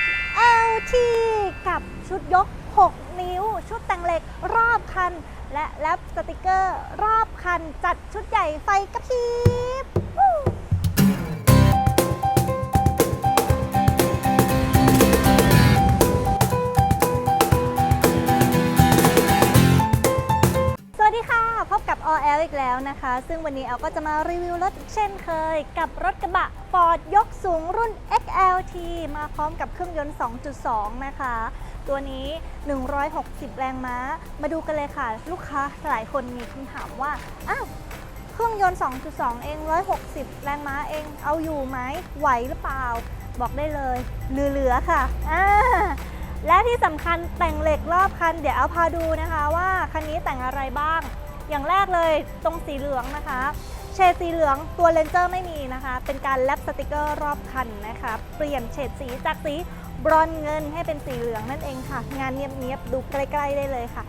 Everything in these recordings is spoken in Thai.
XLT กับชุดยก 6 นิ้ว ชุดแต่งเหล็กรอบคัน และแลปสติกเกอร์รอบคัน จัดชุดใหญ่ไฟกระพริบ อีกแล้วนะคะ ซึ่งวันนี้แอลก็จะมารีวิวรถเช่นเคย กับรถกระบะ Ford ยกสูงรุ่น XLT มาพร้อมกับเครื่องยนต์ 2.2 นะคะ ตัวนี้ 160 แรงม้า มาดูกันเลยค่ะ ลูกค้าหลายคนมีคำถามว่า อ้าวเครื่องยนต์ 2.2 เอง 160 แรงม้าเอง เอาอยู่ไหม ไหวหรือเปล่า บอกได้เลย เหลือๆค่ะอ่าและที่สำคัญแต่งเหล็กรอบคัน เดี๋ยวเอาพาดูนะคะว่าคันนี้แต่งอะไรบ้าง อย่างแรกเลยตรงสีเหลืองนะคะ เฉดสีเหลืองตัวเลนเจอร์ไม่มีนะคะ เป็นการแลปสติกเกอร์รอบคันนะคะ เปลี่ยนเฉดสีจากสีบรอนเงินให้เป็นสีเหลืองนั่นเองค่ะ งานเนียบๆดูใกล้ๆได้เลยค่ะ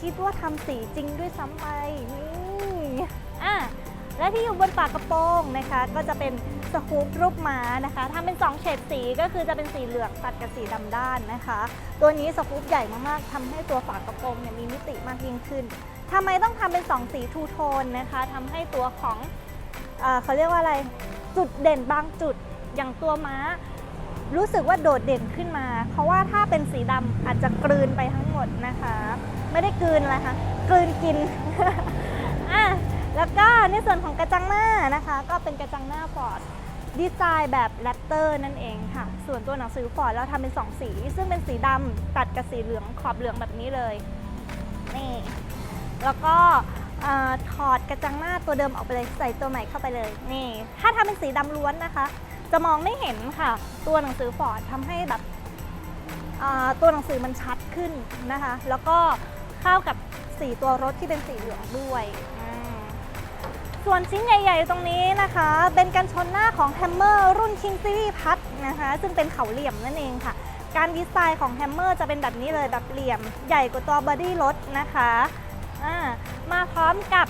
คิดว่าทำสีจริงด้วยซ้ำไปนี่อะและที่อยู่บนฝากระโปรงนะคะ ก็จะเป็นสกูปรูปม้านะคะทำเป็น 2 เฉดสีก็คือจะเป็นสีเหลืองตัดกับสีดำด้านนะคะ ตัวนี้สกูปใหญ่มากๆทำให้ตัวฝากระโปรงเนี่ยมีมิติมากยิ่งขึ้น ทำไมต้องทำเป็น 2 สีทูโทนนะคะทำให้ตัวของเอเขาเรียกว่าอะไรจุดเด่นบางจุดอย่างตัวม้า รู้สึกว่าโดดเด่นขึ้นมา เพราะว่าถ้าเป็นสีดำอาจจะกลืนไปทั้งหมดนะคะ ไม่ได้กลืนอะไรคะกลืนกินอะแล้วก็ในส่วนของกระจังหน้านะคะ ก็เป็นกระจังหน้าฟอร์ดดีไซน์แบบแรปเตอร์นั่นเองค่ะ ส่วนตัวหนังสือฟอร์ดเราทำเป็น 2 สี ซึ่งเป็นสีดำตัดกับสีเหลืองขอบเหลืองแบบนี้เลย แล้วก็ถอดกระจังหน้าตัวเดิมออกไปเลยใส่ตัวใหม่เข้าไปเลยนี่ ถ้าทำเป็นสีดำล้วนนะคะ จะมองไม่เห็นค่ะ ตัวหนังสือฟอร์ดทำให้แบบตัวหนังสือมันชัดขึ้นนะคะ แล้วก็เข้ากับสีตัวรถที่เป็นสีเหลืองด้วยส่วนชิ้นใหญ่ ๆ ตรงนี้นะคะ เป็นกันชนหน้าของ Hammer รุ่น King Series พัดนะคะ ซึ่งเป็นเขาเหลี่ยมนั่นเองค่ะ การดีไซน์ของ Hammer จะเป็นแบบนี้เลยแบบเหลี่ยม ใหญ่กว่าตัวบอดี้รถนะคะ อ่ามาพร้อมกับ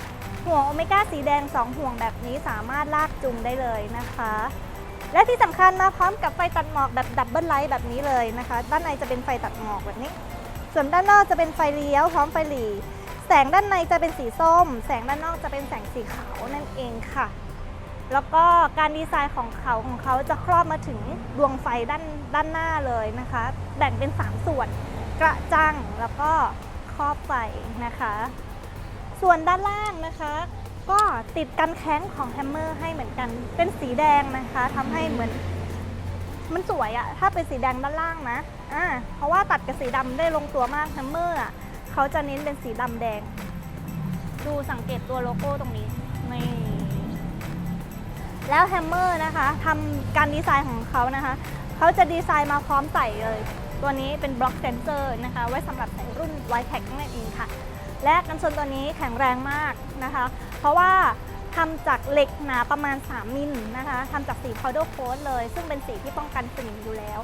ห่วงโอเมก้าสีแดง 2 ห่วงแบบนี้สามารถลากจูงได้เลยนะคะ และที่สำคัญมาพร้อมกับไฟตัดหมอกแบบดับเบิลไลท์แบบนี้เลยนะคะ ด้านในจะเป็นไฟตัดหมอกแบบนี้ ส่วนด้านนอกจะเป็นไฟเลี้ยวพร้อมไฟหลีแสงด้านในจะเป็นสีส้ม แสงด้านนอกจะเป็นแสงสีขาวนั่นเองค่ะ แล้วก็การดีไซน์ของเขาของเขาจะครอบมาถึงดวงไฟด้านด้านหน้าเลยนะคะ แบ่งเป็น 3 ส่วน กระจังแล้วก็ รอบไฟนะคะ ส่วนด้านล่างนะคะ ก็ติดกันแข้งของแฮมเมอร์ให้เหมือนกัน เป็นสีแดงนะคะทำให้เหมือนมันสวยอะถ้าเป็นสีแดงด้านล่างนะอ่าเพราะว่าตัดกับสีดำได้ลงตัวมากแฮมเมอร์อะเขาจะเน้นเป็นสีดำแดง ดูสังเกตตัวโลโก้ตรงนี้นี่แล้วแฮมเมอร์นะคะทำการดีไซน์ของเขานะคะ เขาจะดีไซน์มาพร้อมใส่เลย ตัวนี้เป็นบล็อกเซนเซอร์นะคะ ไว้สำหรับใส่รุ่น y t e c นั่นเองค่ะ และกันชนตัวนี้แข็งแรงมากนะคะ เพราะว่าทำจากเหล็กหนาประมาณ 3 มิลนะคะทำจากสี powder coat เลย ซึ่งเป็นสีที่ป้องกันสนิมอยู่แล้ว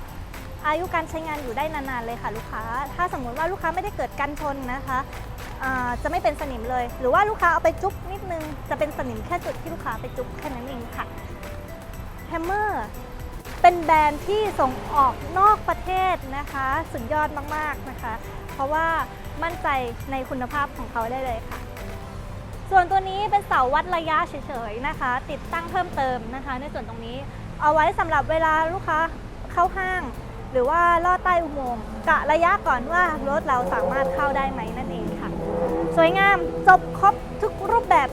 อายุการใช้งานอยู่ได้นานๆเลยค่ะลูกค้า ถ้าสมมุติว่าลูกค้าไม่ได้เกิดกันชนนะคะจะไม่เป็นสนิมเลย หรือว่าลูกค้าเอาไปจุ๊บนิดนึง จะเป็นสนิมแค่จุดที่ลูกค้าไปจุ๊บแค่นั้นเองค่ะ Hammer เป็นแบรนด์ที่ส่งออกนอกประเทศนะคะ สุดยอดมากๆนะคะ เพราะว่ามั่นใจในคุณภาพของเขาได้เลยค่ะ ส่วนตัวนี้เป็นเสาวัดระยะเฉยๆนะคะ ติดตั้งเพิ่มเติมนะคะ ในส่วนตรงนี้เอาไว้สำหรับเวลาลูกค้าเข้าห้าง หรือว่าลอดใต้อุโมงค์กะระยะก่อนว่ารถเราสามารถเข้าได้ไหมนั่นเองค่ะ สวยงามจบครบทุกรูปแบบ